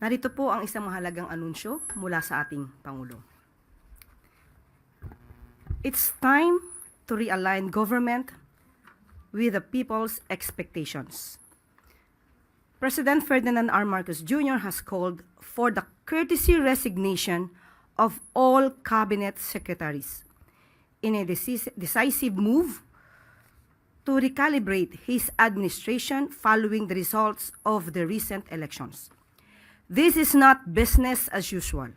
Narito po ang isang mahalagang anunsyo mula sa ating Pangulo. It's time to realign government with the people's expectations. President Ferdinand R. Marcos Jr. has called for the courtesy resignation of all cabinet secretaries in a decis- decisive move to recalibrate his administration following the results of the recent elections. This is not business as usual,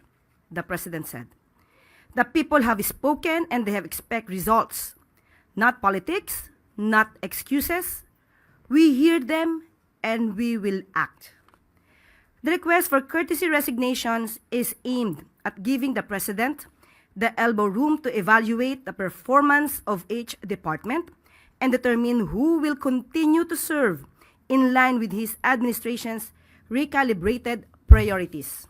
the president said. The people have spoken and they have expect results, not politics, not excuses. We hear them and we will act. The request for courtesy resignations is aimed at giving the president the elbow room to evaluate the performance of each department and determine who will continue to serve in line with his administration's recalibrated priorities.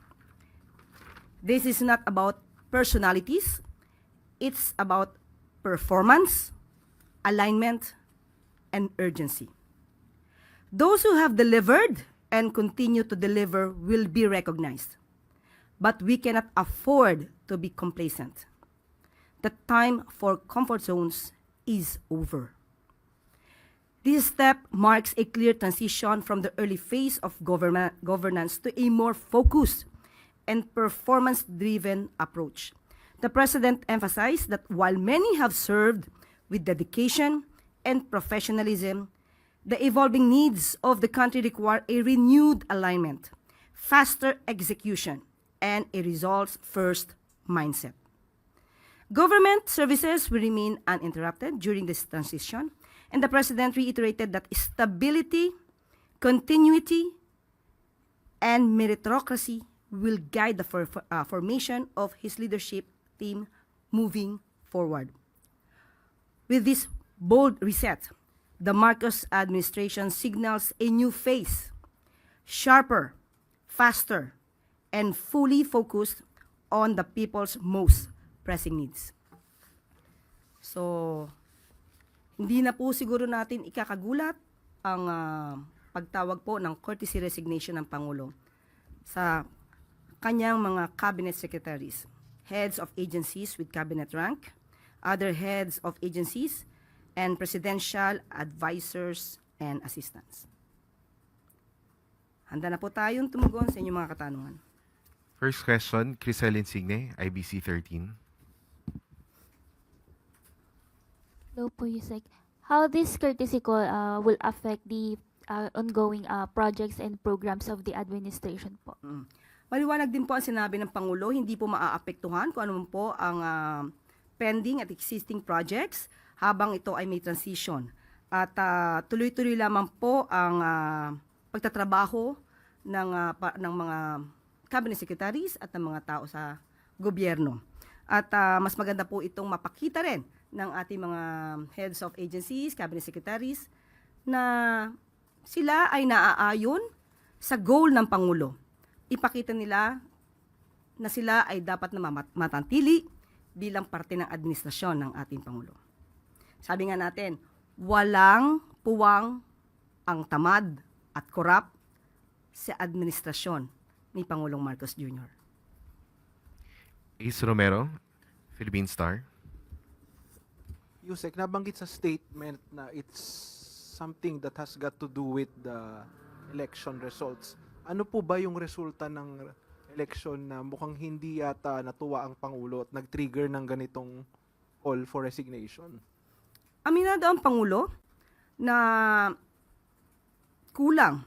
This is not about personalities, it's about performance, alignment, and urgency. Those who have delivered and continue to deliver will be recognized. But we cannot afford to be complacent. The time for comfort zones is over. This step marks a clear transition from the early phase of government, governance to a more focused and performance driven approach. The President emphasized that while many have served with dedication and professionalism, the evolving needs of the country require a renewed alignment, faster execution, and a results first mindset. Government services will remain uninterrupted during this transition, and the President reiterated that stability, continuity, and meritocracy will guide the for, uh, formation of his leadership team moving forward. With this bold reset, the Marcos administration signals a new phase, sharper, faster, and fully focused on the people's most pressing needs. So, hindi na po siguro natin ikakagulat ang ah, pagtawag po ng courtesy resignation ng Pangulo sa kanyang mga cabinet secretaries, heads of agencies with cabinet rank, other heads of agencies, and presidential advisors and assistants. Handa na po tayong tumugon sa inyong mga katanungan. First question, Crisel Insigne, IBC 13. Hello po, Yusek. How this courtesy call uh, will affect the uh, ongoing uh, projects and programs of the administration po? Mm. Maliwanag din po ang sinabi ng Pangulo, hindi po maaapektuhan kung ano po ang ah, pending at existing projects habang ito ay may transition. At ah, tuloy-tuloy lamang po ang ah, pagtatrabaho ng, ah, pa- ng mga cabinet secretaries at ng mga tao sa gobyerno. At ah, mas maganda po itong mapakita rin ng ating mga heads of agencies, cabinet secretaries, na sila ay naaayon sa goal ng Pangulo. Ipakita nila na sila ay dapat na matantili bilang parte ng administrasyon ng ating Pangulo. Sabi nga natin, walang puwang ang tamad at korap sa administrasyon ni Pangulong Marcos Jr. Ace Romero, Philippine Star. Yusek, nabanggit sa statement na it's something that has got to do with the election results. Ano po ba yung resulta ng election na mukhang hindi yata natuwa ang Pangulo at nag-trigger ng ganitong call for resignation? Aminado ang Pangulo na kulang.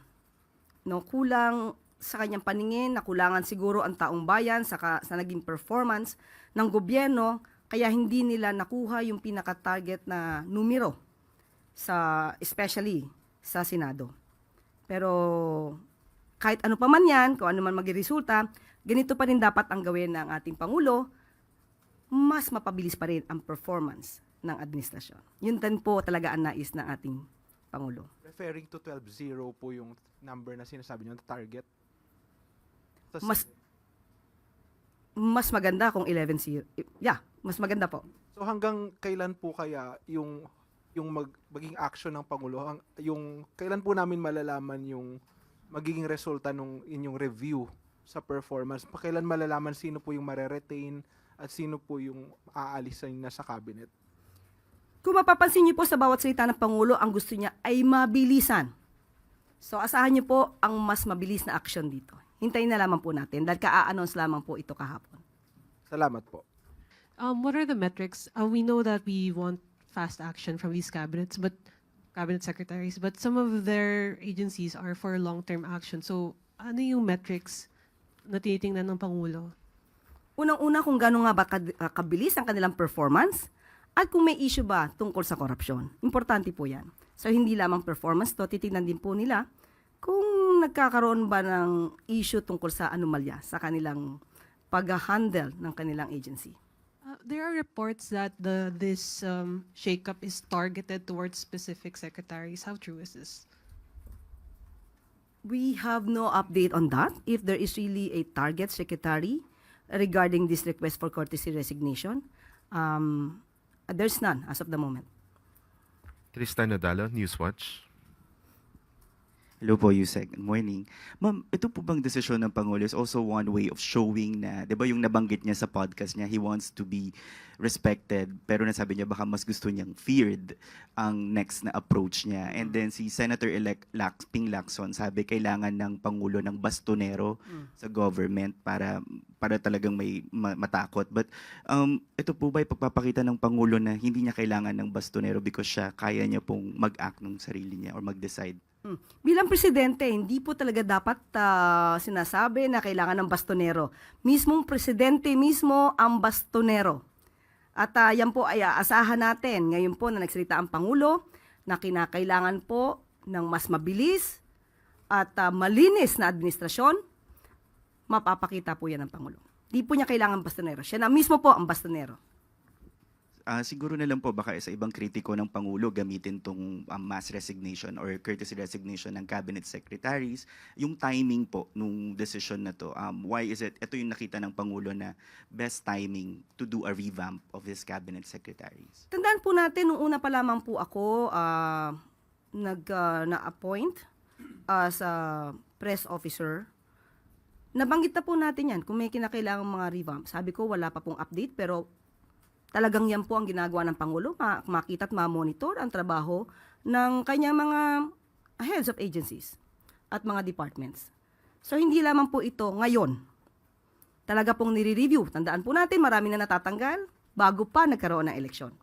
No, kulang sa kanyang paningin, nakulangan siguro ang taong bayan sa, ka- sa naging performance ng gobyerno, kaya hindi nila nakuha yung pinaka-target na numero sa especially sa Senado. Pero kahit ano pa man yan, kung ano man maging resulta, ganito pa rin dapat ang gawin ng ating Pangulo, mas mapabilis pa rin ang performance ng administrasyon. Yun din po talaga ang nais ng ating Pangulo. Referring to 12-0 po yung number na sinasabi niyo, target. Tas- Mas mas maganda kung 11-0. Yeah, mas maganda po. So hanggang kailan po kaya yung yung mag, maging action ng pangulo ang yung kailan po namin malalaman yung magiging resulta nung inyong review sa performance? Pakailan malalaman sino po yung mareretain at sino po yung aalisin na sa cabinet? Kung mapapansin niyo po sa bawat salita ng Pangulo, ang gusto niya ay mabilisan. So asahan niyo po ang mas mabilis na action dito. Hintayin na lamang po natin dahil ka-announce lamang po ito kahapon. Salamat po. Um, what are the metrics? Uh, we know that we want fast action from these cabinets, but cabinet secretaries, but some of their agencies are for long-term action. So, ano yung metrics na tinitingnan ng Pangulo? Unang-una kung gano'n nga ba ah, kabilis ang kanilang performance at kung may issue ba tungkol sa korupsyon. Importante po yan. So hindi lamang performance to, titignan din po nila kung nagkakaroon ba ng issue tungkol sa anomalya sa kanilang pag-handle ng kanilang agency. There are reports that the this um, shakeup is targeted towards specific secretaries. How true is this? We have no update on that. If there is really a target secretary regarding this request for courtesy resignation, um, there's none as of the moment. Tristan Nodalo, Newswatch. Hello po, Yusek. Good morning. Ma'am, ito po bang desisyon ng Pangulo is also one way of showing na, di ba yung nabanggit niya sa podcast niya, he wants to be respected, pero nasabi niya baka mas gusto niyang feared ang next na approach niya. And then si Senator-elect Lax, Ping Lacson sabi kailangan ng Pangulo ng bastonero sa government para para talagang may ma- matakot. But um, ito po ba ipagpapakita ng Pangulo na hindi niya kailangan ng bastonero because siya kaya niya pong mag-act ng sarili niya or mag-decide? Hmm. Bilang presidente, hindi po talaga dapat ah, sinasabi na kailangan ng bastonero. Mismong presidente mismo ang bastonero. At ah, yan po ay aasahan natin. Ngayon po na nagsalita ang Pangulo na kinakailangan po ng mas mabilis at ah, malinis na administrasyon, mapapakita po yan ng Pangulo. Di po niya kailangan bastonero. Siya na mismo po ang bastonero. Ah, siguro na lang po baka sa ibang kritiko ng Pangulo gamitin tong um, mass resignation or courtesy resignation ng cabinet secretaries. Yung timing po nung decision na to, um, why is it, ito yung nakita ng Pangulo na best timing to do a revamp of his cabinet secretaries. Tandaan po natin, nung una pa lamang po ako ah, nag, ah, na-appoint as a press officer, nabanggit na po natin yan kung may kinakailangang mga revamp. Sabi ko, wala pa pong update, pero talagang yan po ang ginagawa ng Pangulo, ma- makita at ma-monitor ang trabaho ng kanyang mga heads of agencies at mga departments. So, hindi lamang po ito ngayon. Talaga pong nire-review. Tandaan po natin, marami na natatanggal bago pa nagkaroon ng eleksyon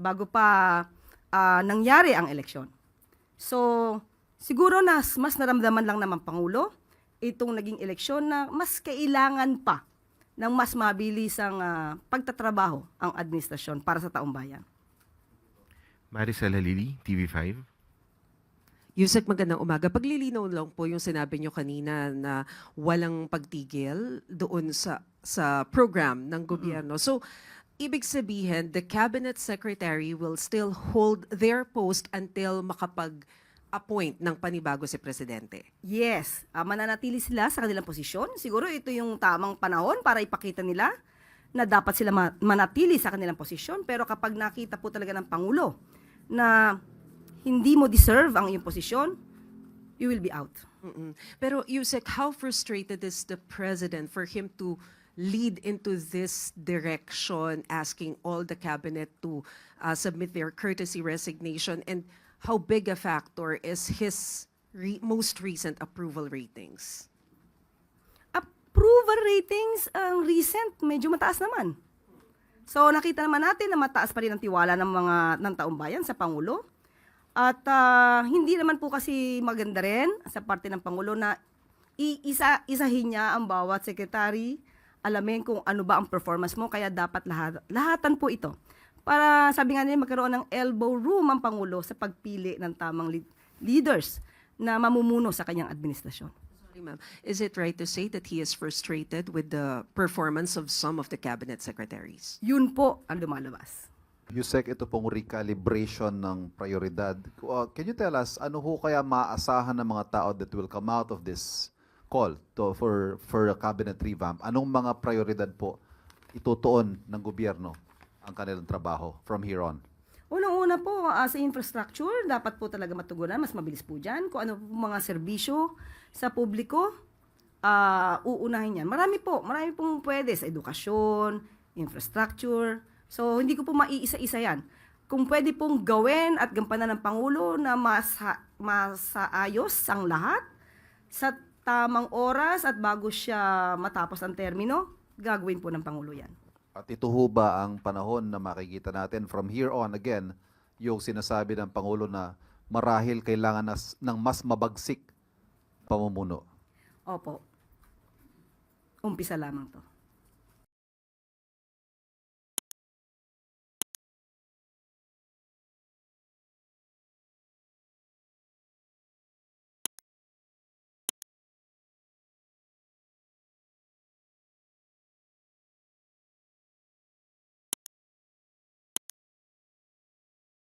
bago pa ah, nangyari ang eleksyon. So, siguro nas mas naramdaman lang naman Pangulo itong naging eleksyon na mas kailangan pa ng mas mabilisang ah, pagtatrabaho ang administrasyon para sa taong bayan. Maricel Halili, TV5. Yusek, magandang umaga. Paglilinaw lang po yung sinabi nyo kanina na walang pagtigil doon sa sa program ng gobyerno. So, ibig sabihin, the cabinet secretary will still hold their post until makapag-appoint ng panibago si presidente. Yes, ah, mananatili sila sa kanilang posisyon. Siguro ito yung tamang panahon para ipakita nila na dapat sila ma- manatili sa kanilang posisyon. Pero kapag nakita po talaga ng Pangulo na hindi mo deserve ang iyong posisyon, you will be out. Mm-mm. Pero Yusek, how frustrated is the president for him to lead into this direction, asking all the cabinet to uh, submit their courtesy resignation, and how big a factor is his re- most recent approval ratings? approval ratings ang recent medyo mataas naman. So nakita naman natin na mataas pa rin ang tiwala ng mga ng taong bayan sa pangulo. At ah, hindi naman po kasi maganda rin sa parte ng pangulo na iisa isahin niya ang bawat secretary, alamin kung ano ba ang performance mo kaya dapat lahat lahatan po ito. Para sabi nga nila magkaroon ng elbow room ang pangulo sa pagpili ng tamang lead- leaders na mamumuno sa kanyang administrasyon. Sorry, ma'am. Is it right to say that he is frustrated with the performance of some of the cabinet secretaries? Yun po ang lumalabas. Yusek, ito pong recalibration ng prioridad. Uh, can you tell us, ano ho kaya maaasahan ng mga tao that will come out of this call to, for, for a cabinet revamp? Anong mga prioridad po itutuon ng gobyerno ang kanilang trabaho from here on? Unang-una po, ah, sa infrastructure, dapat po talaga matugunan, mas mabilis po dyan. Kung ano po mga serbisyo sa publiko, ah, uunahin yan? Marami po, marami pong pwede sa edukasyon, infrastructure. So, hindi ko po maiisa-isa yan. Kung pwede pong gawin at gampanan ng Pangulo na masa, masaayos ang lahat sa tamang oras at bago siya matapos ang termino, gagawin po ng Pangulo yan. At ito ho ba ang panahon na makikita natin from here on again yung sinasabi ng Pangulo na marahil kailangan nas, ng mas mabagsik pamumuno? Opo. Umpisa lamang to.